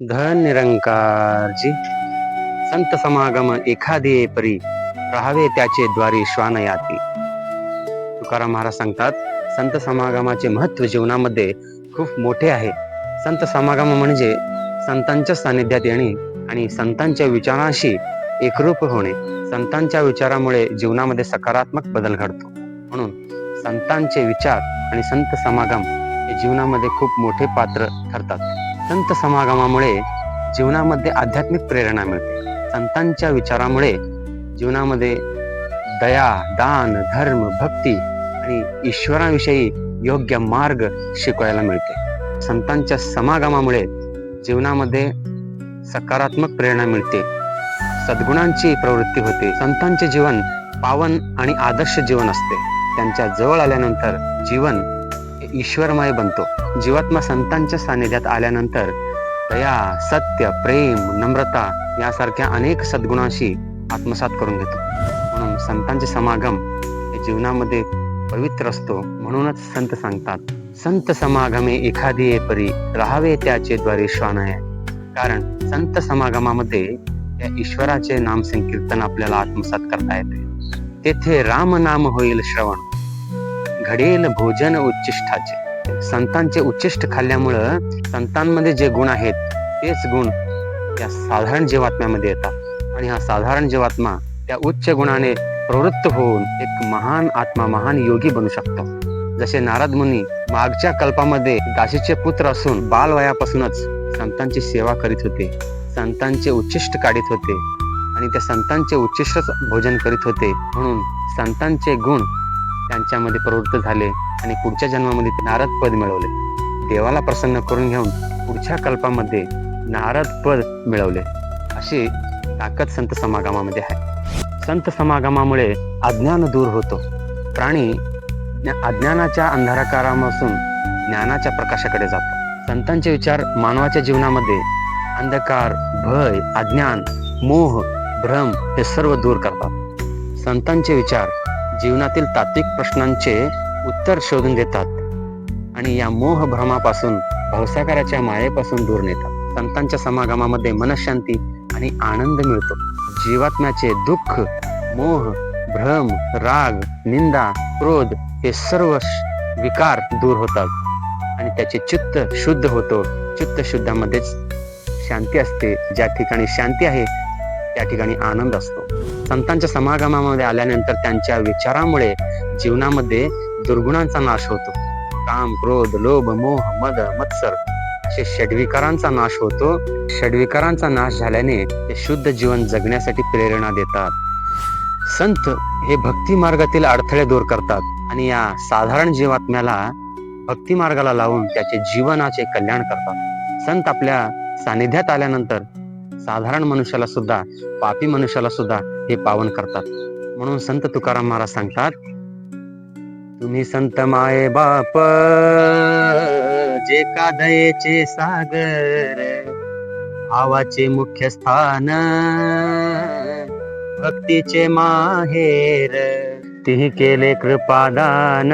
धन निरंकारजी संत समागम एखादे परी राहावे त्याचे द्वारी श्वान याती तुकाराम महाराज सांगतात संत समागमाचे महत्त्व जीवनामध्ये खूप मोठे आहे. संत समागम म्हणजे संतांच्या सानिध्यात येणे आणि संतांच्या विचारांशी एकरूप होणे. संतांच्या विचारामुळे जीवनामध्ये सकारात्मक बदल घडतो. म्हणून संतांचे विचार आणि संत समागम हे जीवनामध्ये खूप मोठे पात्र ठरतात. संत समागमामुळे जीवनामध्ये आध्यात्मिक प्रेरणा मिळते. संतांच्या विचारामुळे जीवनामध्ये दया दान धर्म भक्ती आणि ईश्वराविषयी योग्य मार्ग शिकवायला मिळते. संतांच्या समागमामुळे जीवनामध्ये सकारात्मक प्रेरणा मिळते. सद्गुणांची प्रवृत्ती होते. संतांचे जीवन पावन आणि आदर्श जीवन असते. त्यांच्या जवळ आल्यानंतर जीवन ईश्वरमय बनतो. जीवात्मा संतांच्या सानिध्यात आल्यानंतर दया सत्य प्रेम नम्रता यासारख्या अनेक सद्गुणांशी आत्मसात करून घेतो. म्हणून संतांचे समागम हे जीवनामध्ये पवित्र असतो म्हणूनच संत सांगतात संत समागमे एखादी परी राहावे त्याचे द्वारे श्वान आहे कारण संत समागमामध्ये या ईश्वराचे नाम संकीर्तन आपल्याला आत्मसात करता येते. तेथे राम नाम होईल श्रवण. घडेल भोजन उच्चिष्ठाचे. संतांचे उच्चिष्ट खाल्ल्यामुळं संतांमध्ये जे गुण आहेत तेच गुण या साधारण जीवात्म्यामध्ये येतात. आणि हा साधारण जीवात्मा त्या उच्च गुणाने प्रवृत्त होऊन एक महान आत्मा महान योगी बनू शकतो. जसे नारद मुनी मागच्या कल्पामध्ये दाशीचे पुत्र असून बालवयापासूनच संतांची सेवा करीत होते संतांचे उच्चिष्ट काढीत होते आणि त्या संतांचे उच्चिष्टच भोजन करीत होते म्हणून संतांचे गुण त्यांच्यामध्ये प्रवृत्त झाले आणि पुढच्या जन्मामध्ये ते नारद पद मिळवले. देवाला प्रसन्न करून घेऊन पुढच्या कल्पामध्ये नारद पद मिळवले. अशी ताकद संत समागमामध्ये आहे. संत समागमामुळे अज्ञान दूर होतो. प्राणी अज्ञानाच्या अंधाराकारापासून ज्ञानाच्या प्रकाशाकडे जातो. संतांचे विचार मानवाच्या जीवनामध्ये अंधकार भय अज्ञान मोह भ्रम हे सर्व दूर करतात. संतांचे विचार जीवनातील तात्विक प्रश्नांचे उत्तर शोधून देतात आणि या मोह भ्रमापासून भवसाकाराच्या मायेपासून दूर नेतात. संतांच्या समागमामध्ये मनशांती आणि आनंद मिळतो. जीवात्म्याचे दुःख मोह भ्रम राग निंदा क्रोध हे सर्व विकार दूर होतात आणि त्याचे चित्त शुद्ध होतो. चित्त शुद्धामध्येच शांती असते. ज्या ठिकाणी शांती आहे त्या ठिकाणी आनंद असतो. संतांच्या समागमामध्ये आल्यानंतर त्यांच्या विचारामुळे जीवनामध्ये दुर्गुणांचा नाश होतो. काम क्रोध लोभ मोह मद मत्सर असे षडविकारांचा नाश होतो. षडविकारांचा नाश झाल्याने ते शुद्ध जीवन जगण्यासाठी प्रेरणा देतात. संत हे भक्ती मार्गातील अडथळे दूर करतात आणि या साधारण जीवात्म्याला भक्ती मार्गाला लावून त्याचे जीवनाचे कल्याण करतात. संत आपल्या सानिध्यात आल्यानंतर साधारण मनुष्याला सुद्धा पापी मनुष्याला सुद्धा हे पावन करतात. म्हणून संत तुकाराम महाराज सांगतात तुम्ही संत माये बाप जे का दयेचे सागर भावाचे मुख्य स्थान भक्तीचे माहेर तिही केले कृपादान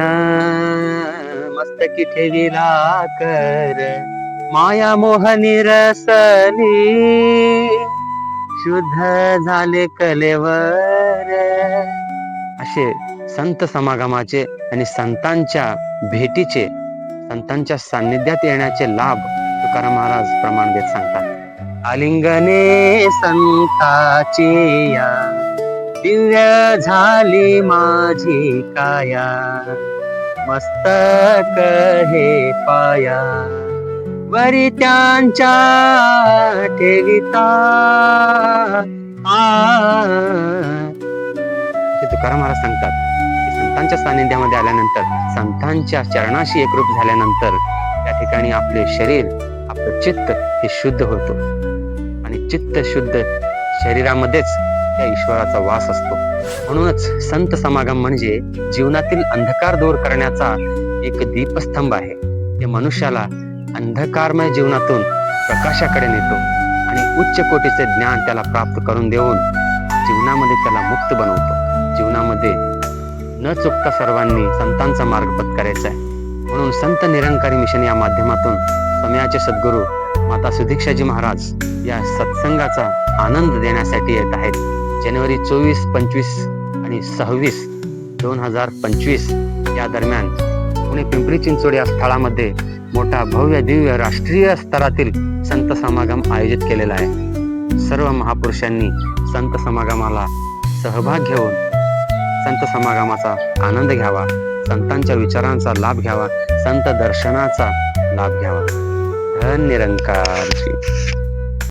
मस्तकी ठेविला कर माया मोहनी रसली शुद्ध झाले कलेवर. असे संत समागमाचे आणि संतांच्या भेटीचे संतांच्या सान्निध्यात येण्याचे लाभ तुकाराम महाराज प्रमाण देत सांगतात. आलिंगने संताची या दिव्य झाली माझी काया मस्तक हे पाया. वरी त्यांच्या ठेविता. आ. तुकाराम महाराज सांगतात. संतांच्या सानिध्यामध्ये आल्यानंतर संतांच्या चरणाशी एकरूप झाल्यानंतर त्या ठिकाणी आपले शरीर आपलं चित्त हे शुद्ध होतो. आणि चित्त शुद्ध शरीरामध्येच त्या ईश्वराचा वास असतो. म्हणूनच संत समागम म्हणजे जीवनातील अंधकार दूर करण्याचा एक दीपस्तंभ आहे. ते मनुष्याला अंधकारमय जीवनातून प्रकाशाकडे नेतो आणि उच्च कोटीचे ज्ञान त्याला प्राप्त करून देऊन जीवनामध्ये त्याला मुक्त बनवतो. जीवनामध्ये न चुकता सर्वांनी संतांचा मार्ग पत्करायचा आहे. म्हणून संत निरंकारी मिशन या माध्यमातून समयाचे सद्गुरू माता सुदीक्षाजी महाराज या सत्संगाचा आनंद देण्यासाठी येत आहेत. जानेवारी चोवीस पंचवीस आणि सव्वीस दोन हजार पंचवीस या दरम्यान पुणे पिंपरी चिंचवड या स्थळामध्ये मोठा भव्य दिव्य राष्ट्रीय स्तरातील संत समागम आयोजित केलेला आहे. सर्व महापुरुषांनी संत समागमाला सहभाग घेऊन संत समागमाचा आनंद घ्यावा संतांच्या विचारांचा लाभ घ्यावा संत दर्शनाचा लाभ घ्यावा. धन निरंकार